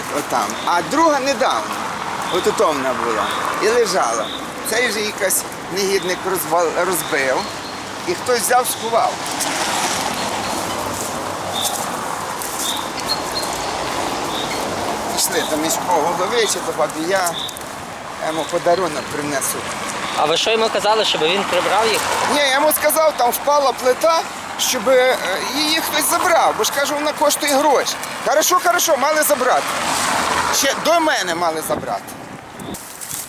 От, отам. А друга недавно. От ото була. І лежала. Цей вже якась негідник розбив. І хтось взяв, сховав. Пішли до міського голови чи до бабія. Я йому подарунок принесу. А ви що йому казали, щоб він прибрав їх? Ні, я йому сказав, там впала плита, щоб е, її хтось забрав, бо ж кажу, вона коштує гроші. Хорошо, хорошо, мали забрати. Ще до мене мали забрати.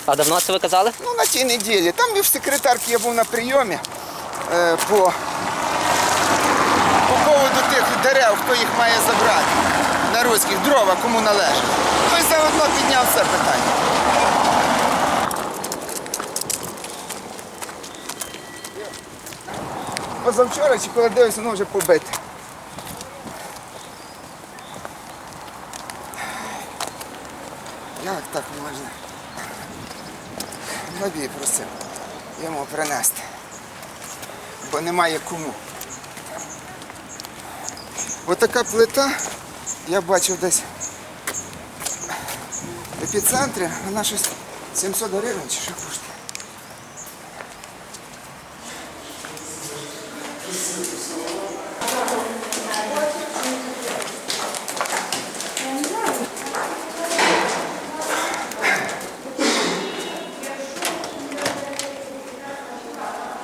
А давно це ви казали? Ну, на тій неділі. Там і в секретарки я був на прийомі е, по, по поводу тих дерев, хто їх має забрати. На руських дрова, кому належить. Ну і заодно підняв це питання. Позавчора чи коли дивився, воно вже побите. Як так можна? Бабі просив йому принести, бо немає кому. Отака плита, я бачив десь в епіцентрі, вона щось 700 гривень чи що коштує.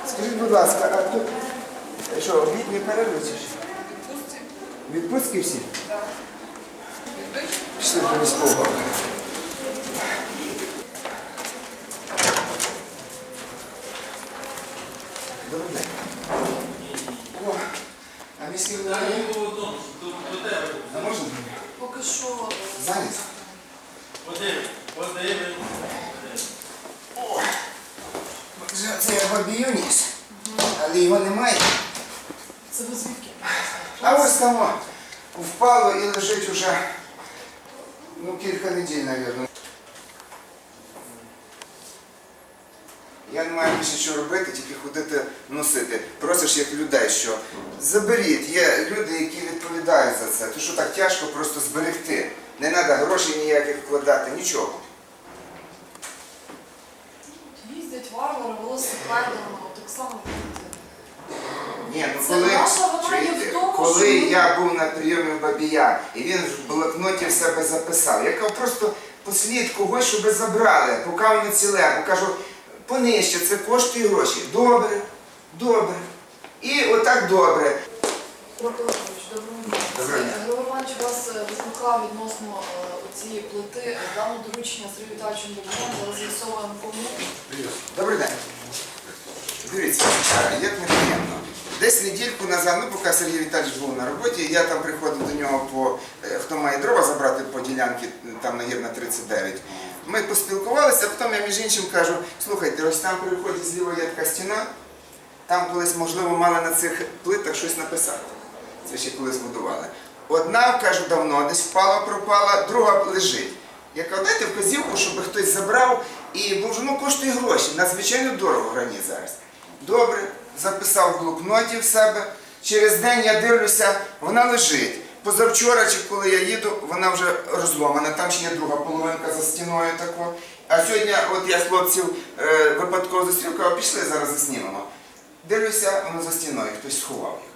Скажіть, будь ласка, а тут що, обід не що? Відпустки всі? Пішли до міського. Добрий день. О, а міський голова є? А можна? Поки що Зайнят? О, вже це я бабію ніс, але його немає. це ви звідки? А ось там впало і лежить уже ну, кілька неділь, мабуть. Я не маю більше що робити, тільки ходити носити. Просиш як людей, що заберіть. Є люди, які відповідають за це. То що так тяжко просто зберегти. Не треба грошей ніяких вкладати, нічого. Їздять варвари, велосипедами, так само. Ні, ну Це коли, наша вина є чуєте, в тому, коли що ми- я був на прийомі Бабія, і він в блокноті в себе записав, я кажу, просто послід когось, щоб забрали, поки воно ціле, бо кажу, понижче, це коштує гроші. Добре, добре. І отак добре. Прокорович, доброго дня. Доброго дня. Григорій Іванович вас е, викликав відносно е, цієї плити. Дано доручення Сергію Віталійовичем Богданом, зараз з'ясовуємо кому. Добрий день. Дивіться, е, як неприємно. Десь недільку назад, ну поки Сергій Віталійович був на роботі, я там приходив до нього по е, хто має дрова забрати по ділянці, там нагірна 39. Ми поспілкувалися, а потім я між іншим кажу, слухайте, ось там при зліва є така стіна, там колись, можливо, мали на цих плитах щось написати. Це ще колись будували. Одна, кажу, давно десь впала, пропала, друга лежить. Я кажу, дайте вказівку, щоб хтось забрав, і бо воно коштує гроші. Надзвичайно дорого граніт зараз. Добре, записав в блокноті в себе. Через день я дивлюся, вона лежить. Позавчора, чи коли я їду, вона вже розломана, там ще є друга половинка за стіною тако. А сьогодні, от я хлопців е, випадково зустрів, кажу, пішли зараз заснімемо. Дивлюся, воно за стіною, хтось сховав їх.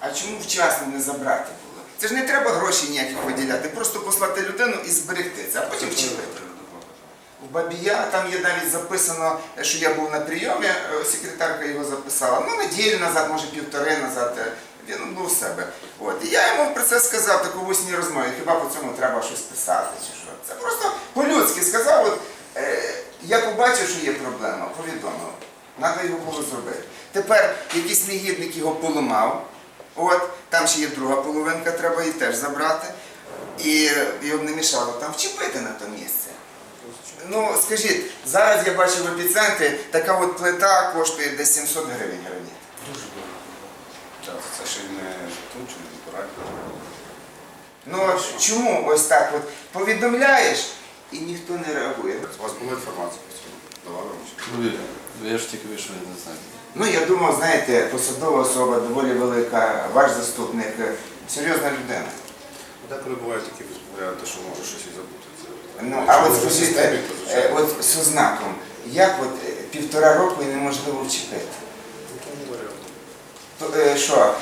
А чому вчасно не забрати було? Це ж не треба грошей ніяких виділяти, просто послати людину і зберегти це, а потім вчинити. У Бабія там є навіть записано, що я був на прийомі, е, секретарка його записала. Ну, неділю назад, може півтори назад. е, Він був у себе. От. І я йому про це сказав таку в розмові. Хіба по цьому треба щось писати чи що? Це просто по-людськи сказав. От, е, я побачив, що є проблема, повідомив. Треба його було зробити. Тепер якийсь негідник його поламав. От, там ще є друга половинка, треба її теж забрати. І його не мішало там вчепити на то місце. Ну, скажіть, зараз я бачу в епіцентрі, така от плита коштує десь 700 гривень граніт. Дуже. Так, це ще й не жетон чи не порадник. Ну чому ось так от повідомляєш і ніхто не реагує? У вас була інформація по цьому? Давали вам? Ну, я ж тільки вийшов, я не знаю. Ну я думав, знаєте, посадова особа доволі велика, ваш заступник, серйозна людина. Так коли бувають такі варіанти, що може щось і забути. Ну, а от скажіть, е, е, от з ознаком, як от е, півтора року і неможливо вчепити? Що,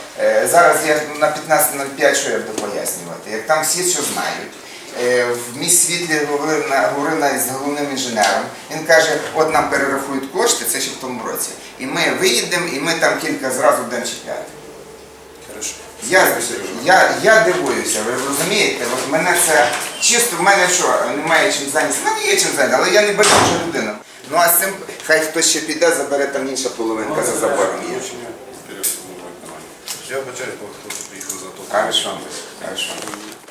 зараз я на 15.05, що я буду пояснювати, як там всі що знають. В міст світлі говорив з головним інженером. Він каже, от нам перерахують кошти, це ще в тому році. І ми виїдемо, і ми там кілька зразу будемо чіпляти. Я, я, я дивуюся, ви розумієте? От мене це чисто в мене що, немає чим зайнятися. В мене є чим зайнятися, але я не байдужа людина. Ну а з цим хай хтось ще піде, забере там інша половинка за забором є. Я вбачаю, хтось приїхав за то. Хорошо, хорошо.